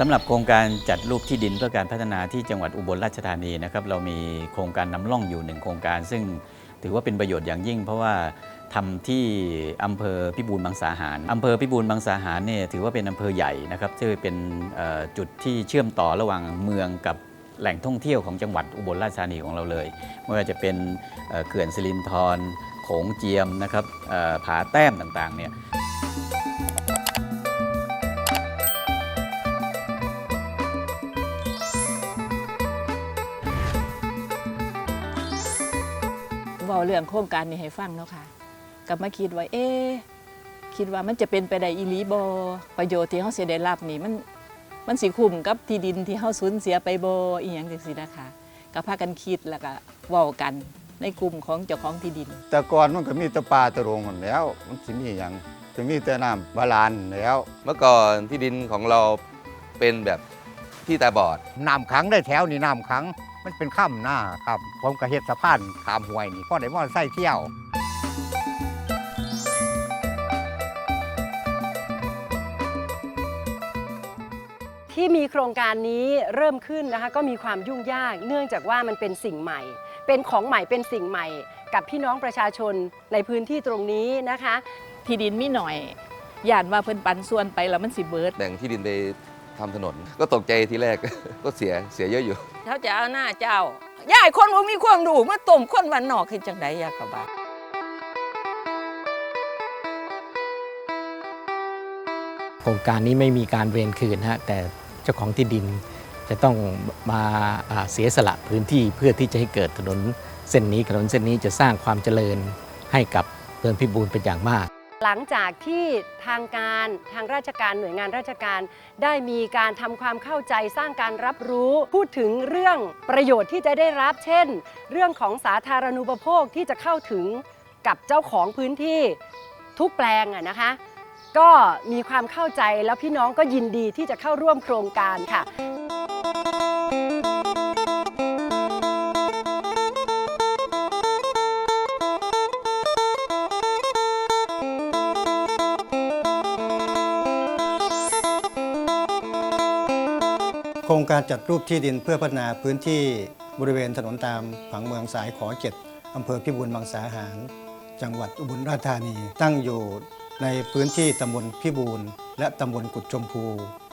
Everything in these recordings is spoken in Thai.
สำหรับโครงการจัดรูปที่ดินเพื่อการพัฒนาที่จังหวัดอุบลราชธานีนะครับเรามีโครงการนำร่องอยู่หนึ่งโครงการ ซึ่งถือว่าเป็นประโยชน์อย่างยิ่ง เพราะว่าทำที่อำเภอพิบูลมังสาหารอำเภอพิบูลมังสาหารเนี่ยถือว่าเป็นอำเภอใหญ่นะครับซึ่เป็นจุดที่เชื่อมต่อระหว่างเมืองกับแหล่งท่องเที่ยวของจังหวัดอุบลราชธานีของเราเลยไม่ว่าจะเป็นเขื่อนสิรินธรโขงเจียมนะครับผาแต้มต่างๆเนี่ย เว่าเรื่องโครงการนี้ให้ฟังเนาะค่ะกลับมาคิดว่าเอ๊ะคิดว่ามันจะเป็นไปได้อีหลีบประโยชน์ที่เขาเสียได้รับนี่มันมันสิคุ้มกับที่ดินที่เขาสูญเสียไปบอีหยังจังซี่นะคะก็พากันคิดแล้วก็เว้ากันในกลุ่มของเจ้าของที่ดิน แต่ก่อนมันก็มีแตะปลาแตะโรงหมดแล้ว มันสิมีอย่างจะมีแต่น้ำบาลานแล้ว เมื่อก่อนที่ดินของเราเป็นแบบ ที่ตาบอด น้ำขังได้แถวนี่น้ำขัง มันเป็นข้ามหน้าครับผมก็เฮ็ดสะพานข้ามห้วยนี่พ่อได้มอไซค์เที่ยวที่มีโครงการนี้เริ่มขึ้นนะคะก็มีความยุ่งยากเนื่องจากว่ามันเป็นสิ่งใหม่ เป็นของใหม่เป็นสิ่งใหม่ กับพี่น้องประชาชนในพื้นที่ตรงนี้นะคะ ที่ดินมีหน่อยย่านว่าเพิ่นปันส่วนไปแล้วมันสิเบิด แบ่งที่ดินไป ทำถนน ก็ตกใจทีแรก ก็เสียเสียเยอะอยู่ เขาจะเอาหน้าเจ้า ย่ายคนบ่มีความรู้มาต้มคนวันนอกคือจังไดอยากกบาโครงการนี้ไม่มีการเวรคืนฮะแต่เจ้าของที่ดินจะต้องมาอ่าเสียสละพื้นที่เพื่อที่จะให้เกิดถนนเส้นนี้ถนนเส้นนี้จะสร้างความเจริญให้กับเมืองพิบูลเป็นอย่างมาก หลังจากที่ทางการทางราชการหน่วยงานราชการ ได้มีการทำความเข้าใจสร้างการรับรู้พูดถึงเรื่องประโยชน์ที่จะได้รับเช่น เรื่องของสาธารณูปโภคที่จะเข้าถึงกับเจ้าของพื้นที่ทุกแปลงอะนะคะ ก็มีความเข้าใจแล้วพี่น้องก็ยินดีที่จะเข้าร่วมโครงการค่ะ โครงการจัดรูปที่ดินเพื่อพัฒนาพื้นที่บริเวณถนนตามผังเมืองสายขอเจ็ดอำเภอพิบูลมังสาหาร จังหวัดอุบลราชธานี ตั้งอยู่ ในพื้นที่ตำบลพิบูลและตำบลกุดชมพู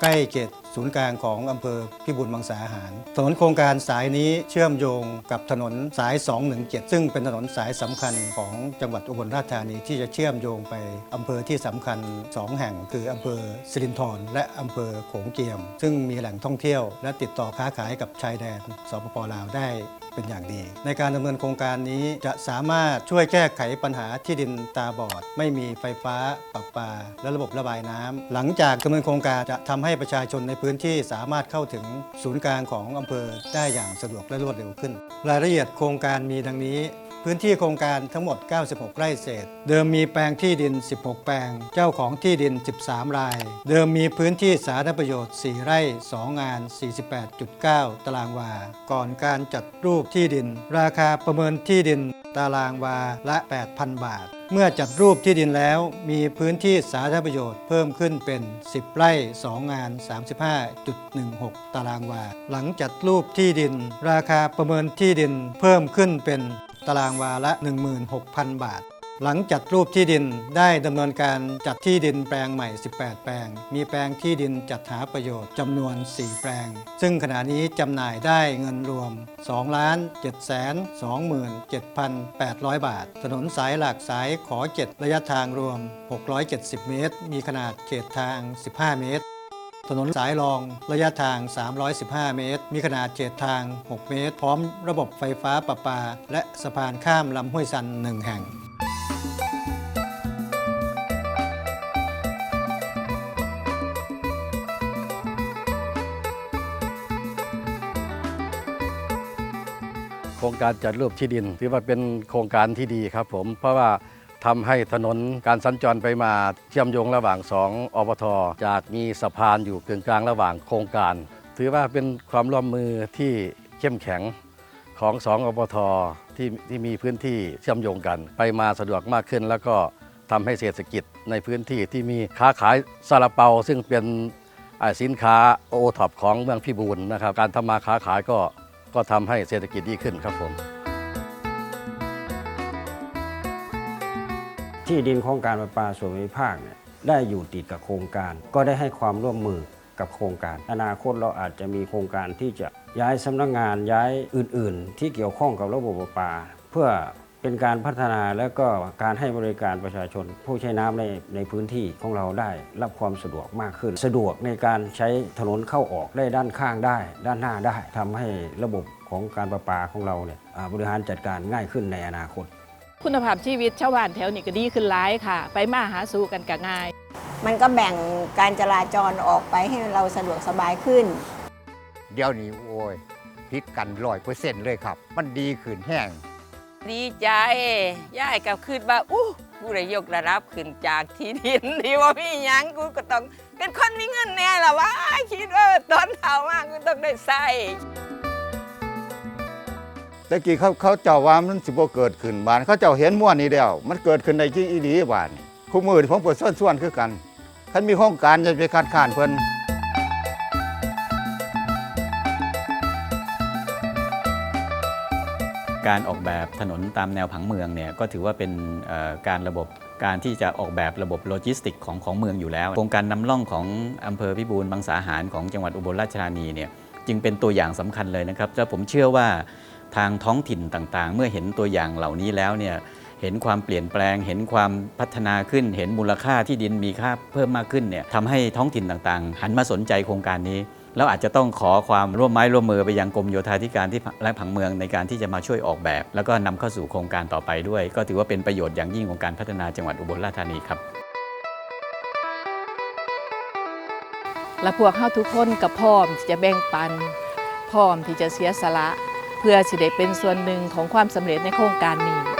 ใกล้เขตศูนย์กลางของอำเภอพิบูลมังสาหาร ถนนโครงการสายนี้เชื่อมโยงกับถนนสาย 217 ซึ่งเป็นถนนสายสำคัญของจังหวัดอุบลราชธานีที่จะเชื่อมโยงไปอำเภอที่สำคัญ 2 แห่ง คืออำเภอสิรินธรและอำเภอโขงเจียม ซึ่งมีแหล่งท่องเที่ยว และติดต่อค้าขายกับชายแดนสปปลาวได้ เป็นอย่างดี ในการดำเนินโครงการนี้จะสามารถช่วยแก้ไขปัญหาที่ดินตาบอด ไม่มีไฟฟ้าประปา และระบบระบายน้ำหลังจากดำเนินโครงการจะทำให้ประชาชนในพื้นที่สามารถเข้าถึงศูนย์กลางของอำเภอได้อย่างสะดวกและรวดเร็วขึ้น รายละเอียดโครงการมีดังนี้ พื้นที่โครงการทั้งหมด 96 ไร่เศษ เดิมมีแปลงที่ดิน 16 แปลง เจ้าของที่ดิน 13 ราย เดิมมีพื้นที่สาธารณประโยชน์ 4 ไร่ 2 งาน 48.9 ตารางวา ก่อนการจัดรูปที่ดิน ราคาประเมินที่ดินตารางวาละ 8,000 บาท เมื่อจัดรูปที่ดินแล้ว มีพื้นที่สาธารณประโยชน์เพิ่มขึ้นเป็น 10 ไร่ 2 งาน 35.16 ตารางวา หลังจัดรูปที่ดิน ราคาประเมินที่ดินเพิ่มขึ้นเป็น ตารางวาละ 16,000 บาท หลังจัดรูปที่ดินได้ดำเนินการจัดที่ดินแปลงใหม่ 18 แปลง มีแปลงที่ดินจัดหาประโยชน์จำนวน 4 แปลง ซึ่งขณะนี้จำหน่ายได้เงินรวม2 7 2 27,800 บาท ถนนสายหลักสายขอ 7 ระยะทางรวม 670 เมตร มีขนาดเขตทาง 15 เมตร ถนนสายรองระยะทาง 315 เมตร มีขนาดเขตทาง 6 เมตร พร้อมระบบไฟฟ้าประปา และสะพานข้ามลำห้วยซันหนึ่งแห่ง โครงการจัดรูปที่ดินถือว่าเป็นโครงการที่ดีครับผมเพราะว่า ทำให้ถนนการสัญจรไปมาเชื่อมโยงระหว่างสองอบทจากมีสะพานอยู่กึ่งกลางระหว่างโครงการ ถือว่าเป็นความร่วมมือที่เข้มแข็งของสองอบทที่ที่มีพื้นที่เชื่อมโยงกัน ไปมาสะดวกมากขึ้น แล้วก็ทำให้เศรษฐกิจในพื้นที่ที่มีค้าขายซาลาเปา ซึ่งเป็นสินค้าโอท็อปของเมืองพิบูลนะครับการทำมาค้าขายก็ก็ทำให้เศรษฐกิจดีขึ้นครับผม ที่ดินโครงการประปาส่วนภูมิภาคเนี่ยได้อยู่ติดกับโครงการ ก็ได้ให้ความร่วมมือกับโครงการ อนาคตเราอาจจะมีโครงการที่จะย้ายสำนักงานย้ายอื่น ๆ ที่เกี่ยวข้องกับระบบประปา เพื่อเป็นการพัฒนาและก็การให้บริการประชาชน ผู้ใช้น้ำในในพื้นที่ของเราได้รับความสะดวกมากขึ้น สะดวกในการใช้ถนนเข้าออกได้ด้านข้างได้ ด้านหน้าได้ทำให้ระบบของการประปาของเราเนี่ยบริหารจัดการง่ายขึ้นในอนาคต คุณภาพชีวิตชาวบ้านแถวนี้ก็ดีขึ้นหลายค่ะ ไปมาหาสู่กันก็ง่าย มันก็แบ่งการจราจรออกไปให้เราสะดวกสบายขึ้น เดี๋ยวนี้โอ้ยพิษกันร้อยเปอร์เซ็นต์เลยครับ มันดีขึ้นแห้ง ดีใจย่ายกับคืนว่าอู้กูได้ยกระดับขึ้นจากที่ดินที่ว่ามีหยังกูก็ต้องเป็นคนมีเงินแน่ละวะคิดว่าตอนเฒ่ามากกูต้องได้ใส่ แต่กี้เขาเขาเจ้าว่ามันสิบ่เกิดขึ้นบาน เขาเจ้าเห็นม่วนนี่เดียวมันเกิดขึ้นในจริงอีหลีบานคู่มือที่ผมปิดส่วนส่วนคือกันคันมีโครงการจะไปคัดค้านเพิ่นการออกแบบถนนตามแนวผังเมืองเนี่ยก็ถือว่าเป็นการระบบการที่จะออกแบบระบบโลจิสติกของของเมืองอยู่แล้ว โครงการนำร่องของอำเภอพิบูลบางสาหารของจังหวัดอุบลราชธานีเนี่ยจึงเป็นตัวอย่างสำคัญเลยนะครับและผมเชื่อว่า ทางท้องถิ่นต่างๆ เมื่อเห็นตัวอย่างเหล่านี้แล้วเนี่ยเห็นความเปลี่ยนแปลง เห็นความพัฒนาขึ้น เห็นมูลค่าที่ดินมีค่าเพิ่มมากขึ้นเนี่ยทำให้ท้องถิ่นต่างๆ หันมาสนใจโครงการนี้ แล้วอาจจะต้องขอความร่วมไม้ร่วมมือไปยังกรมโยธาธิการที่และผังเมืองในการที่จะมาช่วยออกแบบ แล้วก็นำเข้าสู่โครงการต่อไปด้วย ก็ถือว่าเป็นประโยชน์อย่างยิ่งของการพัฒนาจังหวัดอุบลราชธานีครับและพวกเฮาทุกคนก็พร้อมที่จะแบ่งปัน พร้อมที่จะเสียสละ เพื่อสิได้เป็นส่วนหนึ่งของความสำเร็จในโครงการนี้